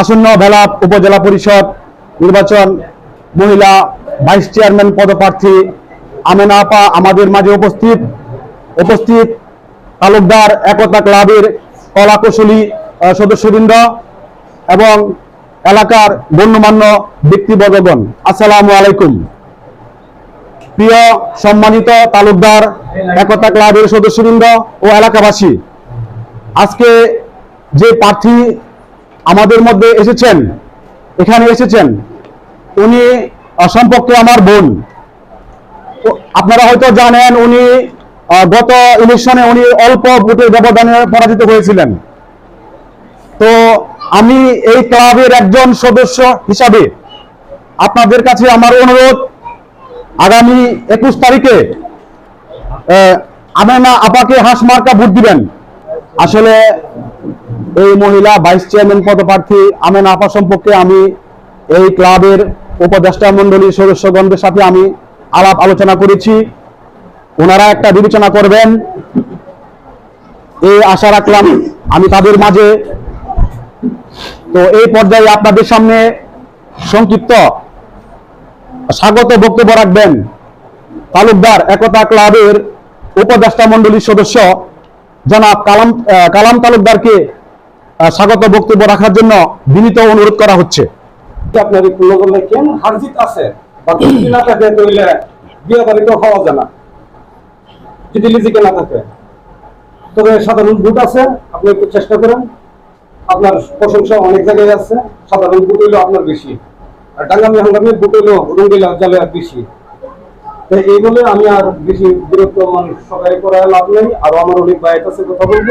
আসন্ন ভেলাপ উপজেলা পরিষদ নির্বাচন মহিলা ভাইস চেয়ারম্যান পদপ্রার্থী আমেনা আপা আমাদের মাঝে উপস্থিত। উপস্থিত তালুকদার একতা ক্লাবের কলাকুশলী সদস্যবৃন্দ এবং এলাকার গণ্যমান্য ব্যক্তিবর্গগণ। আসসালামু আলাইকুম। প্রিয় সম্মানিত তালুকদার একতা ক্লাবের সদস্যবৃন্দ ও এলাকাবাসী, আজকে যে প্রার্থী আমাদের মধ্যে এসেছেন, এখানে এসেছেন। উনি সম্পর্কে আমার বোন। আপনারা হয়তো জানেন উনি গত ইলেকশনে উনি অল্প ভোটের ব্যবধানে পরাজিত হয়েছিলেন। তো আমি এই ক্লাবের একজন সদস্য হিসাবে আপনাদের কাছে আমার অনুরোধ, আগামী একুশ তারিখে আমেনা আপাকে হাঁস মার্কা ভোট দিবেন। আসলে এই মহিলা ভাইস চেয়ারম্যান পদপ্রার্থী আমেনা আপা সম্পর্কে আমি এই ক্লাবের উপদেষ্টা মন্ডলীর সদস্যগণদের সাথে আমি আলাপ আলোচনা করেছি। ওনারা একটা বিবেচনা করবেন। এই আশা রাখলাম আমি তাদের মাঝে। তো এই পর্যায়ে আপনাদের সামনে সংক্ষিপ্ত স্বাগত বক্তব্য রাখবেন তালুকদার একতা ক্লাবের উপদেষ্টা মন্ডলীর সদস্য জনাব কালাম কালাম তালুকদারকে স্বাগত বক্তব্য রাখার জন্য বিনীত অনুরোধ করা হচ্ছে। আপনার প্রশংসা অনেক জায়গায় সাধারণ আপনার বেশি। আর বেশি। তো এই বলে আমি আর বেশি বিরক্ত মানুষ সবাই করা লাভ নেই। আরও আমার অনেক বাইক আছে, কথা বলব।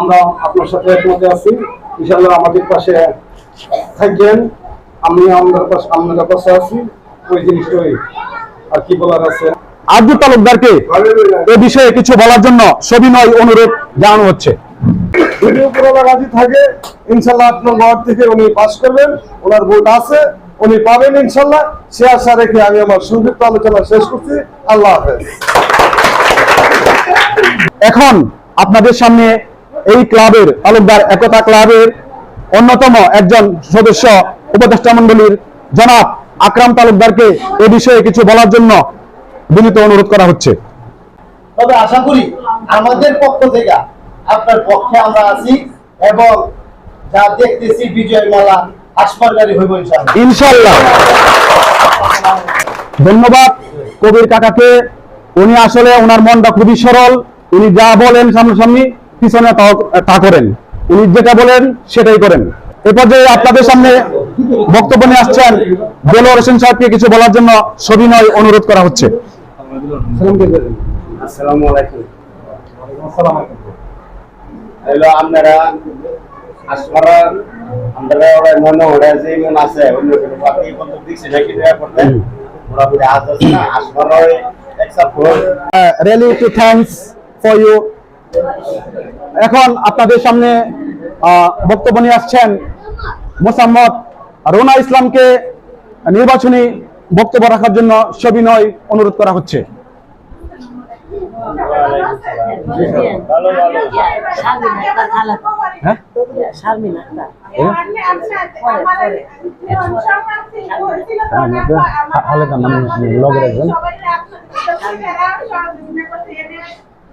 আমরা আপনার সাথে একমতে আছি। ইনশাল্লাহ আমাদের পাশে থাকবেন। আমি আমাদের পাশে আপনাদের পাশে আছি ওই জিনিসটাই আর কি বলার আছে? আব্দু তালুকদারকে এ বিষয়ে কিছু বলার জন্য সবিনয় অনুরোধ জানানো হচ্ছে। যদি উপরওয়ালা রাজি থাকে ইনশাল্লাহ আপনার ওয়ার্ড থেকে উনি পাস করবেন। ওনার ভোট আছে উনি পাবেন ইনশাল্লাহ সে আশা রেখে আমি আমার সংক্ষিপ্ত আলোচনা শেষ করছি। আল্লাহ হাফেজ। এখন আপনাদের সামনে এই ক্লাবের তালুকদার একতা ক্লাবের অন্যতম একজন সদস্য উপদেষ্টা মন্ডলীর জনাব আকরাম তালুকদারকে এ বিষয়ে কিছু বলার জন্য বিনীত অনুরোধ করা হচ্ছে। তবে আশা করি আমাদের পক্ষ থেকে আপনার পক্ষে আমরা আছি এবং যা দেখতেছি বিজয় মালা আসমানকারী হইব ইনশাআল্লাহ। ধন্যবাদ কবির কাকাকে। উনি আসলে ওনার মনটা খুবই সরল। উনি যা বলেন সামনাসামনি পিছনে তা করেন। উনি যেটা বলেন সেটাই করেন। এ পর্যায়ে আপনাদের সামনে বক্তব্য নিয়ে আসছেন দেলোয়ার হোসেন সাহেবকে কিছু বলার জন্য সবিনয় অনুরোধ করা হচ্ছে। আসসালামু আলাইকুম। হ্যালো আপনারা আসমারা আমরা ওরা মনে ওরা যে মন আছে অন্য কোনো বাকি বন্ধ দিচ্ছে নাকি করতে? ওরা বলে আজ আছে না আসমারা একসাথ really to thanks for you এখন আপনাদের সামনে বক্তব্য নিয়ে আসছেন মোসাম্মদ রোনা ইসলামকে নির্বাচনী বক্তব্য রাখার জন্য সবিনয় অনুরোধ করা হচ্ছে হ্যাঁ মানে লগের একজন।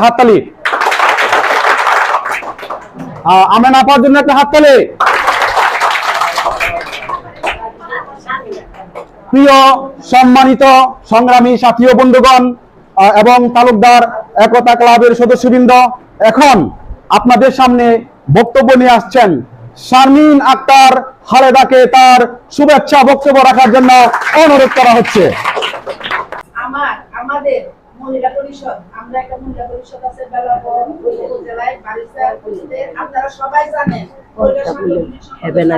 হাততালি। আহ, আমেন আপার জন্য একটা হাততালি। প্রিয় সম্মানিত সংগ্রামী সাথী বন্ধুগণ এবং তালুকদার একতা ক্লাবের সদস্যবৃন্দ এখন আপনাদের সামনে বক্তব্য নিয়ে আসছেন শারমিন আক্তার খালেদাকে তার শুভেচ্ছা বক্তব্য রাখার জন্য অনুরোধ করা হচ্ছে। আমার আমাদের মহিলা পরিষদ আমরা একটা মহিলা পরিষদ আছে বেলাপুর উপজেলায় বারিসা আপনারা সবাই জানেন। হেভেন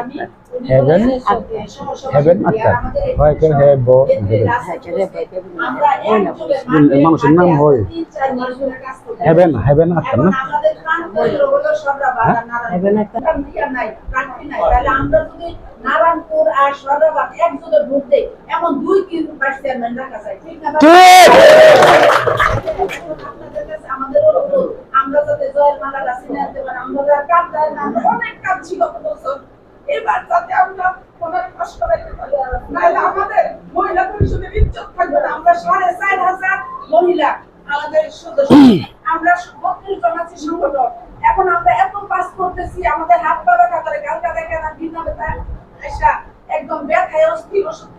হেভেন আক্তার হয় কেন হেব হেভেন মানুষের নাম হয়। হেভেন হেভেন আক্তার না? হেভেন আক্তার। নারায়ণপুর আর সরাবাদ একযোগে ভোট দেয় এমন দুই কিন্তু ভাইস চেয়ারম্যান রাখা যায় ঠিক না আপনাদের কাছে আমাদের অনুরোধ আমরা যাতে জয়ের মালাটা চিনে আনতে পারি আমাদের আর কাজ যায় না আমরা অনেক কাজ ছিল গত বছর এবার যাতে আমরা কোনো কষ্ট রাখতে পারি নাহলে আমাদের মহিলা পরিষদের ইজ্জত থাকবে না আমরা সাড়ে চার হাজার মহিলা আমাদের সদস্য আমরা বত্রিশ জন আছি সংগঠন এখন আমরা এত পাস করতেছি আমাদের হাত পা ব্যথা করে কালকা দেখে না ভিন্ন ব্যথা আইসা একদম ব্যথায় অস্থির ওষুধ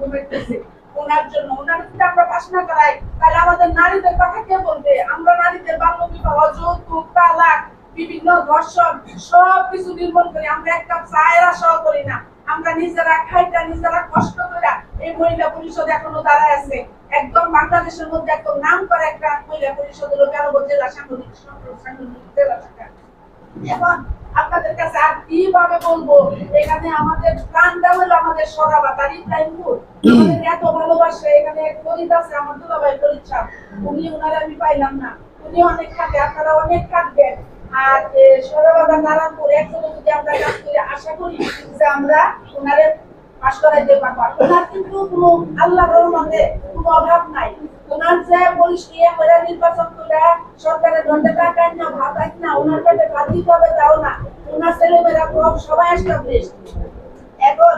খাই করে আমার ঘুমাইতেছে ওনার জন্য, ওনার যদি আমরা পাস করাই, তাহলে আমাদের নারীদের কথা কে বলবে? আমরা নারীদের বাল্য বিবাহ যৌতুক, তালাক, বিভিন্ন ধর্ষণ সব কিছু নির্মূল করি। আমরা এক চায়ের আশাও করি না। আমরা নিজেরা খাইটা, নিজেরা কষ্ট করে এই মহিলা পরিষদ এখনও দাঁড়ায় আছে। একদম বাংলাদেশের মধ্যে একদম নাম করে একটা মহিলা পরিষদ আপনাদের কাছে আর কীভাবে বলব? এখানে আমাদের প্রাণটা হলো আমাদের সরাবা তার ইব্রাহিমপুর এত ভালোবাসে এখানে এক ফরিদ আছে আমার দুলাভাই ফরিদ সাহেব উনি ওনারা আমি পাইলাম না। উনি অনেক খাটে আপনারা অনেক খাটবেন আর সরাবাদা নারায়ণপুর একসাথে যদি আমরা কাজ করি আশা করি যে আমরা ওনারে পাশ করাইতে পারব। ওনার কিন্তু কোনো আল্লাহ রহমতে কোনো অভাব নাই। ওনার যে ইয়ে করে নির্বাচন করে সরকারের দণ্ডে টাকা না ভাত না ওনার পেটে ভাত দিতে হবে তাও না। সব সবাই এখন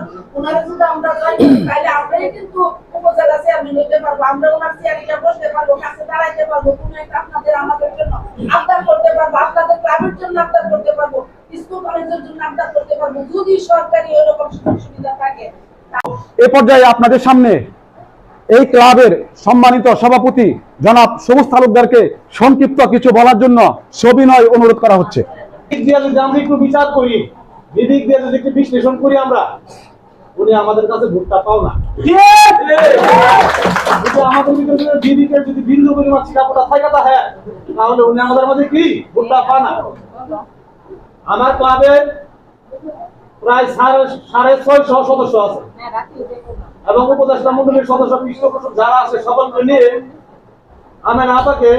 যদি আমরা করি তাহলে কিন্তু উপজেলা চেয়ারম্যান পারব, আমরা চেয়ারিটা বসতে পারব কাছে দাঁড়াইতে পারব, কোনো একটা আপনাদের, আমাদের জন্য আবদার করতে পারব, আপনাদের ক্লাবের জন্য আবদার করতে পারব স্কুল কলেজের জন্য আবদার করতে পারব, যদি সরকারি সুযোগ সুবিধা থাকে। এ পর্যায়ে আপনাদের সামনে এই ক্লাবের সম্মানিত সভাপতি জনাব সবুজ তালুকদারকে সংক্ষিপ্ত কিছু বলার জন্য সবিনয় অনুরোধ করা হচ্ছে। দিয়ে যদি আমরা একটু বিচার করি দিক দিয়ে যদি একটু বিশ্লেষণ করি আমরা উনি আমাদের কাছে ভোটটা পাও না। আমাদের ভিতরে দিদিকে যদি বিন্দু পরিমাণ চিরাপটা থাকে তা হ্যাঁ তাহলে উনি আমাদের মধ্যে কি? ভোটটা পায় না। আমার ক্লাবের প্রায় সাড়ে সাড়ে ছয়শো সদস্য আছে। এবং উপদেষ্টা মন্ডলীর সদস্য পৃষ্ঠপোষক যারা আছে সকলকে নিয়ে আমি আপাকে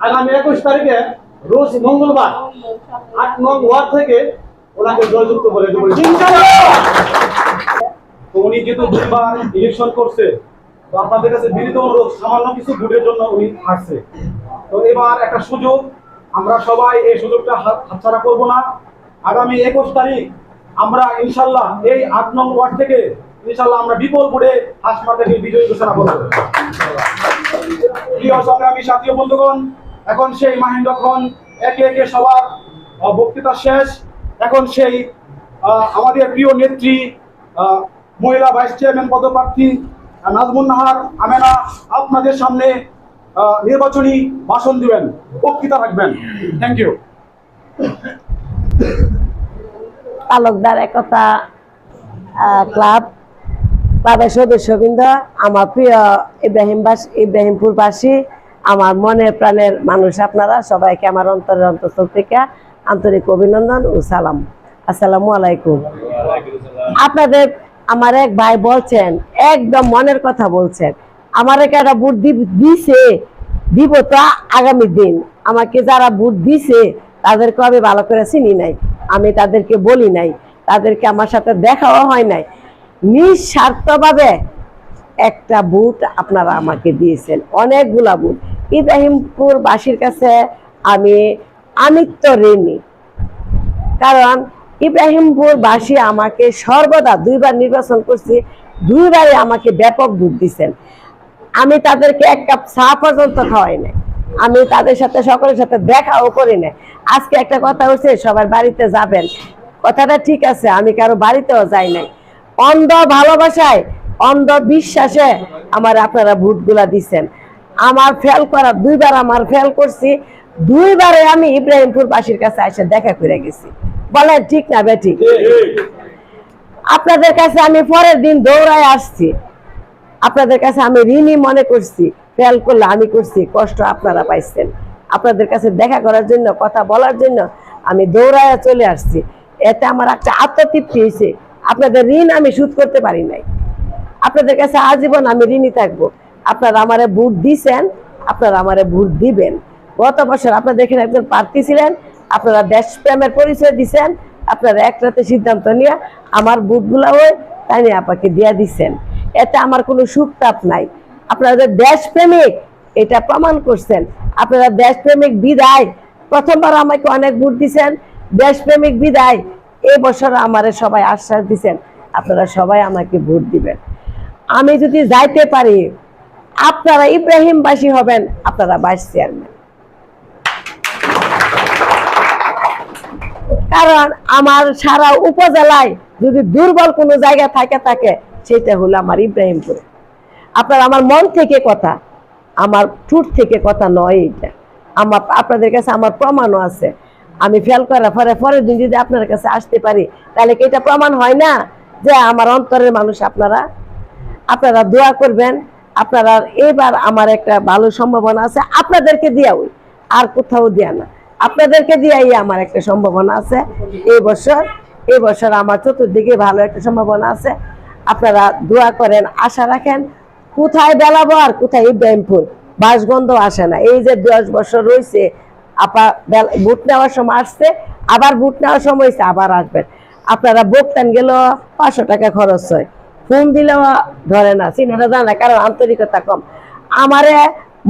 আগামী একুশ তারিখে রোজ মঙ্গলবার আট নং ওয়ার্ড থেকে ওনাকে জয়যুক্ত দেবো। তো উনি যেহেতু দুইবার ইলেকশন করছে, তো আপনাদের কাছে বিনীত অনুরোধ, সামান্য কিছু ভোটের জন্য উনি হারছে। তো এবার একটা সুযোগ, আমরা সবাই এই সুযোগটা হাতছাড়া করব না। আগামী একুশ তারিখ আমরা ইনশাল্লাহ এই আট নং ওয়ার্ড থেকে ইনশাল্লাহ আমরা বিপুল ভোটে হাসপাতালকে বিজয়ী ঘোষণা করব। প্রিয় সংগ্রামী সাথী বন্ধুগণ এখন সেই মাহেন্দ্রক্ষণ একে একে সবার বক্তৃতা শেষ। এখন সেই আমাদের প্রিয় নেত্রী মহিলা ভাইস চেয়ারম্যান পদপ্রার্থী নাজমুন নাহার আমেনা, আপনাদের সামনে নির্বাচনী ভাষণ দিবেন, বক্তৃতা রাখবেন। Thank you Talukdar Ekota club, ক্লাবের সদস্যবৃন্দ, আমার প্রিয় ইব্রাহিমবাস, ইব্রাহিমপুরবাসী আমার মনের প্রাণের মানুষ আপনারা, সবাইকে আমার অন্তরের অন্তঃস্থল থেকে আন্তরিক অভিনন্দন ও সালাম। আসসালামু আলাইকুম। আপনাদের, আমার এক ভাই বলছেন, একদম মনের কথা বলছেন, আমার একটা বুট দিছে? দিব তো আগামী দিন। আমাকে যারা বুট দিছে তাদেরকে আমি ভালো করে চিনি নাই। আমি তাদেরকে বলি নাই। তাদেরকে আমার সাথে দেখাও হয় নাই। নিঃস্বার্থভাবে একটা বুট আপনারা আমাকে দিয়েছেন। অনেকগুলা বুট। ইব্রাহিমপুর বাসীর কাছে আমি আমিত্ব ঋণী। কারণ ইব্রাহিমপুর বাসী আমাকে সর্বদা দুইবার নির্বাচন করছি, দুইবারই আমাকে ব্যাপক ভোট দিচ্ছেন আমি তাদেরকে এক কাপ চা পর্যন্ত খাওয়াই নাই। আমি তাদের সাথে, সকলের সাথে দেখাও করি নাই। আজকে একটা কথা হচ্ছে, সবার বাড়িতে যাবেন। কথাটা ঠিক আছে, আমি কারও বাড়িতেও যাই নাই। অন্ধ ভালোবাসায়, অন্ধ বিশ্বাসে আমার আপনারা ভোটগুলা দিচ্ছেন আমার ফেল করা দুইবার আমার ফেল করছি দুইবারে আমি ইব্রাহিমপুর বাসীর কাছে এসে দেখা করে গেছি। বলেন ঠিক না বেঠিক আপনাদের কাছে আমি পরের দিন দৌড়ায় আসছি। আপনাদের কাছে আমি ঋণী মনে করছি ফেল করলে আমি করছি কষ্ট আপনারা পাইছেন। আপনাদের কাছে দেখা করার জন্য কথা বলার জন্য আমি দৌড়ায় চলে আসছি। এতে আমার একটা আত্মতৃপ্তি হয়েছে। আপনাদের ঋণ আমি শোধ করতে পারি নাই। আপনাদের কাছে আজীবন আমি ঋণী থাকব। আপনারা আমারে ভোট দিছেন, আপনারা আমারে ভোট দিবেন। গত বছর আপনাদের দেখেন একজন প্রার্থী ছিলেন, আপনারা দেশপ্রেমের পরিচয় দিছেন, আপনারা এক রাতে সিদ্ধান্ত নিয়ে আমার বুটগুলা ওই তাই নিয়ে আপনাকে দিয়া দিছেন। এতে আমার কোনো সুখ তাপ নাই। আপনারা যে দেশপ্রেমিক, এটা প্রমাণ করছেন। আপনারা দেশপ্রেমিক বিদায়, প্রথমবার আমাকে অনেক ভোট দিছেন, দেশপ্রেমিক বিদায় এই বছর আমারে সবাই আশ্বাস দিছেন, আপনারা সবাই আমাকে ভোট দিবেন। আমি যদি যাইতে পারি আপনারা ইব্রাহিমবাসী হবেন, আপনারা ভাইস চেয়ারম্যান। কারণ আমার সারা উপজেলায় যদি দুর্বল কোনো জায়গা থাকে থাকে সেটা হলো আমার ইব্রাহিমপুরে। আপনার আমার মন থেকে কথা, আমার ঠুট থেকে কথা নয় এটা আমার, আপনাদের কাছে আমার প্রমাণও আছে। আমি ফেল করার পরে পরের দিন যদি আপনার কাছে আসতে পারি, তাহলে কি এটা প্রমাণ হয় না যে আমার অন্তরের মানুষ আপনারা? আপনারা দোয়া করবেন আপনারা এবার আমার একটা ভালো সম্ভাবনা আছে, আপনাদেরকে দিয়াই আর কোথাও দেয়া না। আপনাদেরকে দিয়াই আমার একটা সম্ভাবনা আছে। এই বছর এই বছর আমার চতুর্দিকে ভালো একটা সম্ভাবনা আছে। আপনারা দোয়া করেন, আশা রাখেন, কোথায় বেলাবো আর কোথায় ইব্রাহিমপুর? বাসগন্ধ আসে না। এই যে দশ বছর রয়েছে আপা বুট নেওয়ার সময় আসছে, আবার বুট নেওয়ার সময় আবার আসবেন। আপনারা বকতেন গেলেও পাঁচশো টাকা খরচ হয়। ফোন দিলেও ধরে না সিনেটা জানা, কারণ আন্তরিকতা কম। আমারে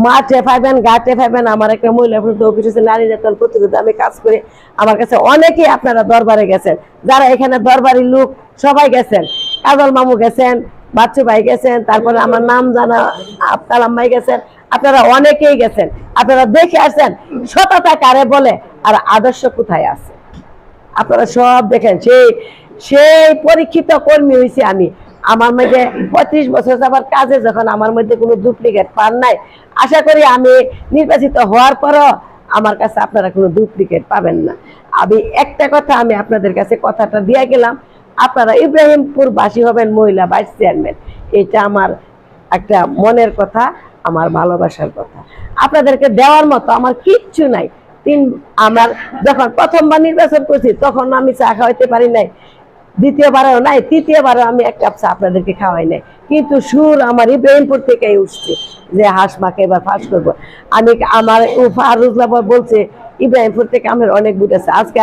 মাঠে পাইবেন, ঘাটে পাইবেন, আমার একটা মহিলা প্রতি অফিস আছে নারী নির্যাতন প্রতিরোধে আমি কাজ করি। আমার কাছে অনেকেই আপনারা দরবারে গেছেন, যারা এখানে দরবারি লোক, সবাই গেছেন। কাজল মামু গেছেন, বাচ্চু ভাই গেছেন, তারপরে আমার নাম জানা আফতালাম ভাই গেছেন, আপনারা অনেকেই গেছেন। আপনারা দেখে আসেন সততা কারে বলে, আর আদর্শ কোথায় আছে? আপনারা সব দেখেন, সেই সেই পরীক্ষিত কর্মী হয়েছি আমি। আমার মধ্যে পঁয়ত্রিশ বছর যাবার কাজে যখন আমার মধ্যে কোনো ডুপ্লিকেট পান নাই, আশা করি আমি নির্বাচিত হওয়ার পরও আমার কাছে আপনারা কোনো ডুপ্লিকেট পাবেন না। আমি একটা কথা আমি আপনাদের কাছে কথাটা দিয়ে গেলাম, আপনারা ইব্রাহিমপুর বাসী হবেন, মহিলা ভাইস চেয়ারম্যান। এটা আমার একটা মনের কথা, আমার ভালোবাসার কথা। আপনাদেরকে দেওয়ার মতো আমার কিচ্ছু নাই। তিন আমার যখন প্রথমবার নির্বাচন করছি, তখন আমি চা খাওয়াইতে পারি নাই। দ্বিতীয়বারও নাই, তৃতীয়বারও আমি এক কাপ চা আপনাদেরকে খাওয়াই নাই। কিন্তু সুর আমার ইব্রাহিমপুর থেকেই উঠছে যে হাঁস মাকে এবার ফাঁস করব। আমি আমার ফারুজলা বলছে, ইব্রাহিমপুর থেকে আমার অনেক বুট আছে। আজকে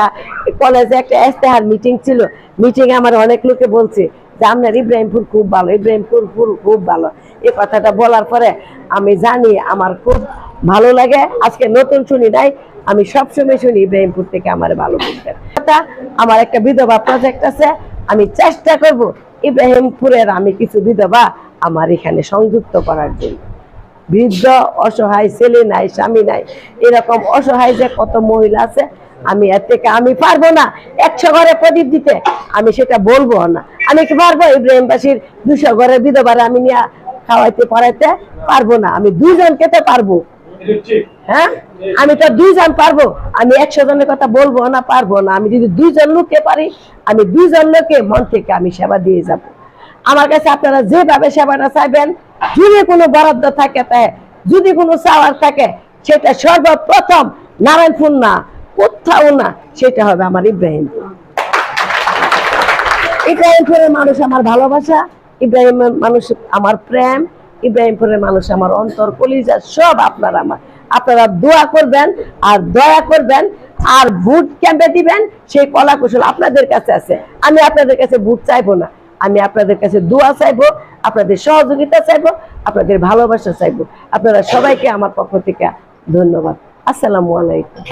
কলেজে একটা ইস্তেহার মিটিং ছিল। মিটিংয়ে আমার অনেক লোকে বলছে যে, আপনার ইব্রাহিমপুর খুব ভালো, ইব্রাহিমপুর ফুল খুব ভালো। এই কথাটা বলার পরে আমি জানি আমার খুব ভালো লাগে। আজকে নতুন শুনি নাই আমি সবসময় শুনি ইব্রাহিমপুর থেকে আমার ভালো বুঝতে আমার একটা বিধবা প্রজেক্ট আছে, আমি চেষ্টা করব ইব্রাহিমপুরের আমি কিছু বিধবা আমার এখানে সংযুক্ত করার জন্য। বৃদ্ধ, অসহায়, ছেলে নাই, স্বামী নাই, এরকম অসহায় যে কত মহিলা আছে, আমি এর থেকে আমি পারব না। একশো ঘরে প্রদীপ দিতে আমি সেটা বলব না। আমি কি পারব? ইব্রাহিমবাসীর দুশো ঘরের বিধবারে আমি নিয়ে খাওয়াইতে, পড়াইতে পারব না। আমি দুজনকে তো পারব। হ্যাঁ? আমি তো দুইজন পারব। আমি একশো জনের কথা বলব না, পারব না। আমি যদি দুইজন লোককে পারি, আমি দুইজন লোককে মন থেকে আমি সেবা দিয়ে যাব। আমার কাছে আপনারা যেভাবে সেবাটা চাইবেন, যদি কোনো বরাদ্দ থাকে তাই যদি কোনো চাওয়ার থাকে, সেটা সর্বপ্রথম নারায়ণপুর না, কোথাও না, সেটা হবে আমার ইব্রাহিমপুর ইব্রাহিমপুরের মানুষ আমার ভালোবাসা, ইব্রাহিমের মানুষ আমার প্রেম, ইব্রাহিমপুরের মানুষ আমার অন্তর, কলিজা, সব আপনারা আমার। আপনারা দোয়া করবেন আর দয়া করবেন আর ভোট ক্যাম্পে দিবেন? সেই কলা কৌশল আপনাদের কাছে আছে। আমি আপনাদের কাছে ভোট চাইব না। আমি আপনাদের কাছে দোয়া চাইব, আপনাদের সহযোগিতা চাইব, আপনাদের ভালোবাসা চাইব। আপনারা সবাইকে আমার পক্ষ থেকে ধন্যবাদ। আসসালামু আলাইকুম।